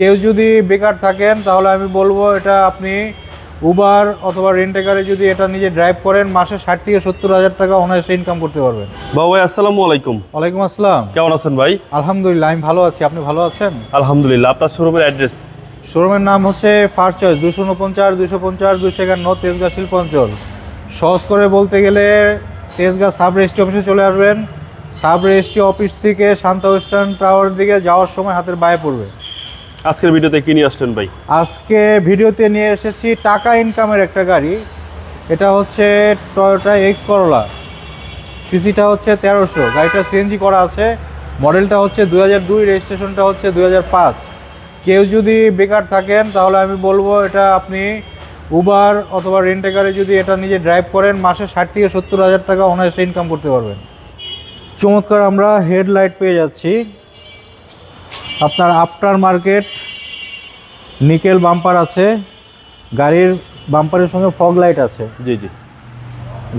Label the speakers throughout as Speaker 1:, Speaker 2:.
Speaker 1: কেউ যদি বেকার থাকেন তাহলে আমি বলব এটা আপনি উবার অথবা রেন্টেকারে যদি এটা নিজে ড্রাইভ করেন মাসে ষাট থেকে সত্তর হাজার টাকা অনায়াসে ইনকাম করতে পারবেন।
Speaker 2: বাবু ভাই আসসালামু আলাইকুম।
Speaker 1: ওয়ালাইকুম আসসালাম।
Speaker 2: কেমন আছেন ভাই?
Speaker 1: আলহামদুলিল্লাহ আমি ভালো আছি। আপনি ভালো আছেন?
Speaker 2: আলহামদুলিল্লাহ আপনার শোরুমের অ্যাড্রেস
Speaker 1: শোরুমের নাম হচ্ছে ফার্স্ট চয়েস দুশো উনপঞ্চাশ দুশো পঞ্চাশ দুশো একান্ন তেজগাঁ শিল্প অঞ্চল সহজ করে বলতে গেলে তেজগাঁ সাব রেজিস্ট্রি অফিসে চলে আসবেন। সাব রেজিস্ট্রি অফিস থেকে শান্ত ওয়েস্টার্ন টাওয়ার দিকে যাওয়ার সময় হাতের বায়ে পড়বে।
Speaker 2: আজকের ভিডিওতে কি নিয়ে আসলেন ভাই?
Speaker 1: আজকে ভিডিওতে নিয়ে এসেছি টাকা ইনকামের একটা গাড়ি। এটা হচ্ছে টয়োটা এক্স করোলা সিসিটা হচ্ছে তেরোশো। গাড়িটা সিএনজি করা আছে। মডেলটা হচ্ছে দু হাজার দুই, রেজিস্ট্রেশনটা হচ্ছে দু হাজার পাঁচ। কেউ যদি বেকার থাকেন, তাহলে আমি বলব এটা আপনি উবার অথবা রেন্টেকারে যদি এটা নিজে ড্রাইভ করেন, মাসে ষাট থেকে সত্তর হাজার টাকা অনায়াসে ইনকাম করতে পারবেন। চমৎকার আমরা হেডলাইট পেয়ে যাচ্ছি। আপনার আফটার মার্কেট নিকেল বাম্পার আছে গাড়ির বাম্পারের সঙ্গে ফগ লাইট আছে।
Speaker 2: জি জি।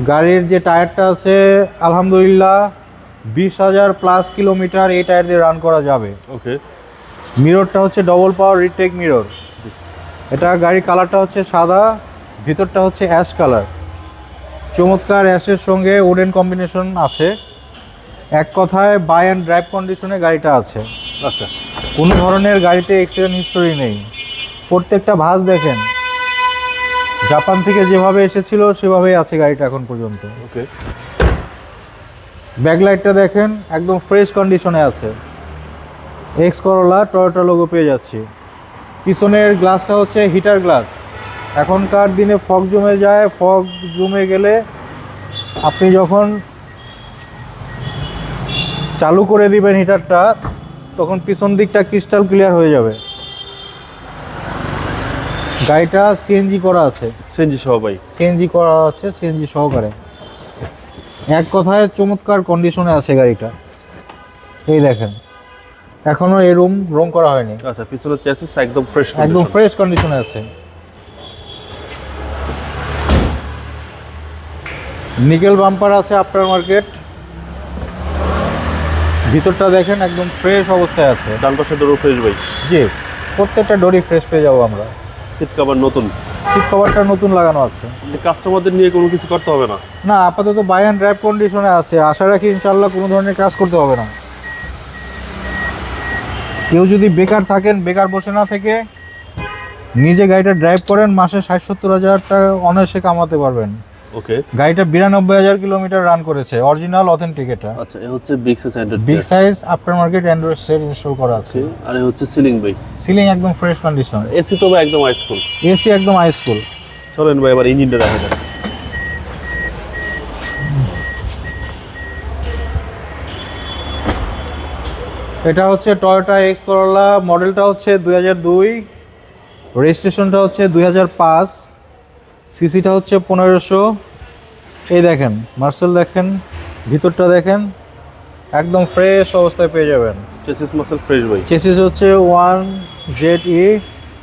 Speaker 1: গাড়ির যে টায়ারটা আছে আলহামদুলিল্লাহ বিশ হাজার প্লাস কিলোমিটার এই টায়ার দিয়ে রান করা যাবে।
Speaker 2: ওকে।
Speaker 1: মিররটা হচ্ছে ডবল পাওয়ার রিটেক মিরর এটা গাড়ির কালারটা হচ্ছে সাদা ভিতরটা হচ্ছে অ্যাশ কালার চমৎকার অ্যাশের সঙ্গে উডেন কম্বিনেশন আছে। এক কথায় বাই অ্যান্ড ড্রাইভ কন্ডিশনে গাড়িটা আছে।
Speaker 2: আচ্ছা
Speaker 1: কোনো ধরনের গাড়িতে অ্যাক্সিডেন্ট হিস্টোরি নেই। প্রত্যেকটা ভাঁজ দেখেন। জাপান থেকে যেভাবে এসেছিল সেভাবেই আছে গাড়িটা এখন পর্যন্ত।
Speaker 2: ওকে
Speaker 1: ব্যাকলাইটটা দেখেন একদম ফ্রেশ কন্ডিশনে আছে। এক্স করোলা টয়োটা লোগো পেয়ে যাচ্ছি। পিছনের গ্লাসটা হচ্ছে হিটার গ্লাস এখনকার দিনে ফগ জমে যায় ফগ জমে গেলে আপনি যখন চালু করে দিবেন হিটারটা তখন পিছন দিকটা ক্রিস্টাল ক্লিয়ার হয়ে যাবে। গাড়িটা সিএনজি করা আছে।
Speaker 2: সিএনজি সহ ভাই
Speaker 1: সিএনজি করা আছে সিএনজি সহকারে। এক কথায় চমৎকার কন্ডিশনে আছে গাড়িটা। এই দেখেন। এখনও এই রুম রং করা হয়নি।
Speaker 2: আচ্ছা পিছনের চ্যাসিস একদম ফ্রেশ
Speaker 1: একদম ফ্রেশ কন্ডিশনে আছে। নিকেল বাম্পার আছে আফটার মার্কেট ভিতরটা দেখেন একদম ফ্রেশ অবস্থায় আছে।
Speaker 2: ডান পাশে ডোরও ফ্রেশ ভাই।
Speaker 1: জি প্রত্যেকটা ডোরি ফ্রেশ পেয়ে যাব আমরা।
Speaker 2: সিট কভার নতুন।
Speaker 1: সিট কভারটা নতুন লাগানো আছে।
Speaker 2: কাস্টমারদের নিয়ে কোনো কিছু করতে হবে না।
Speaker 1: না আপাতত বাই অ্যান্ড ড্রাইভ কন্ডিশনে আছে। আশা রাখি ইনশাল্লাহ কোনো ধরনের কাজ করতে হবে না। কেউ যদি বেকার থাকেন বেকার বসে না থেকে নিজে গাড়িটা ড্রাইভ করেন মাসে ষাট সত্তর হাজার টাকা অনায়াসে কামাতে পারবেন।
Speaker 2: ওকে
Speaker 1: গাড়িটা বিরানব্বই হাজার কিলোমিটার রান করেছে। অরিজিনাল অথেন্টিক এটা।
Speaker 2: আচ্ছা এ হচ্ছে big size Android
Speaker 1: big size after market Android set install করা আছে।
Speaker 2: আর এ হচ্ছে সিলিং ভাই
Speaker 1: সিলিং একদম ফ্রেশ কন্ডিশন
Speaker 2: এসি তো একদম হাইস্কুল
Speaker 1: এসি একদম হাই স্কুল
Speaker 2: চলেন ভাই এবার ইঞ্জিনটা দেখা যাক
Speaker 1: এটা হচ্ছে টয়োটা এক্স করোলা মডেলটা হচ্ছে দুই হাজার দুই রেজিস্ট্রেশনটা হচ্ছে দুই হাজার পাঁচ। সিসিটা হচ্ছে পনেরোশো। এই দেখেন মার্সেল দেখেন ভিতরটা দেখেন একদম ফ্রেশ অবস্থায় পেয়ে যাবেন।
Speaker 2: চেসিস মাসেল ফ্রেশ ভাই।
Speaker 1: চেসিস হচ্ছে one Z E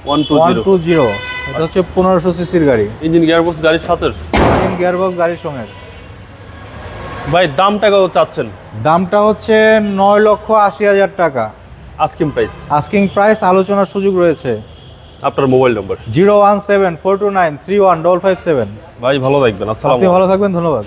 Speaker 2: one two
Speaker 1: one two zero এটা হচ্ছে পনেরোশো সিসির গাড়ি।
Speaker 2: ইঞ্জিন গিয়ারবক্স গাড়ির সাথে
Speaker 1: গিয়ারবক্স গাড়ির সঙ্গে।
Speaker 2: ভাই দামটা কত চাচ্ছেন?
Speaker 1: দামটা হচ্ছে নয় লক্ষ আশি হাজার টাকা।
Speaker 2: আস্কিং প্রাইস
Speaker 1: আস্কিং প্রাইস আলোচনার সুযোগ রয়েছে।
Speaker 2: আপনার mobile number.
Speaker 1: Zero one seven four two nine three one double five seven.
Speaker 2: ভাই ভালো থাকবেন। আসসালাম
Speaker 1: আপনি ভালো থাকবেন ধন্যবাদ।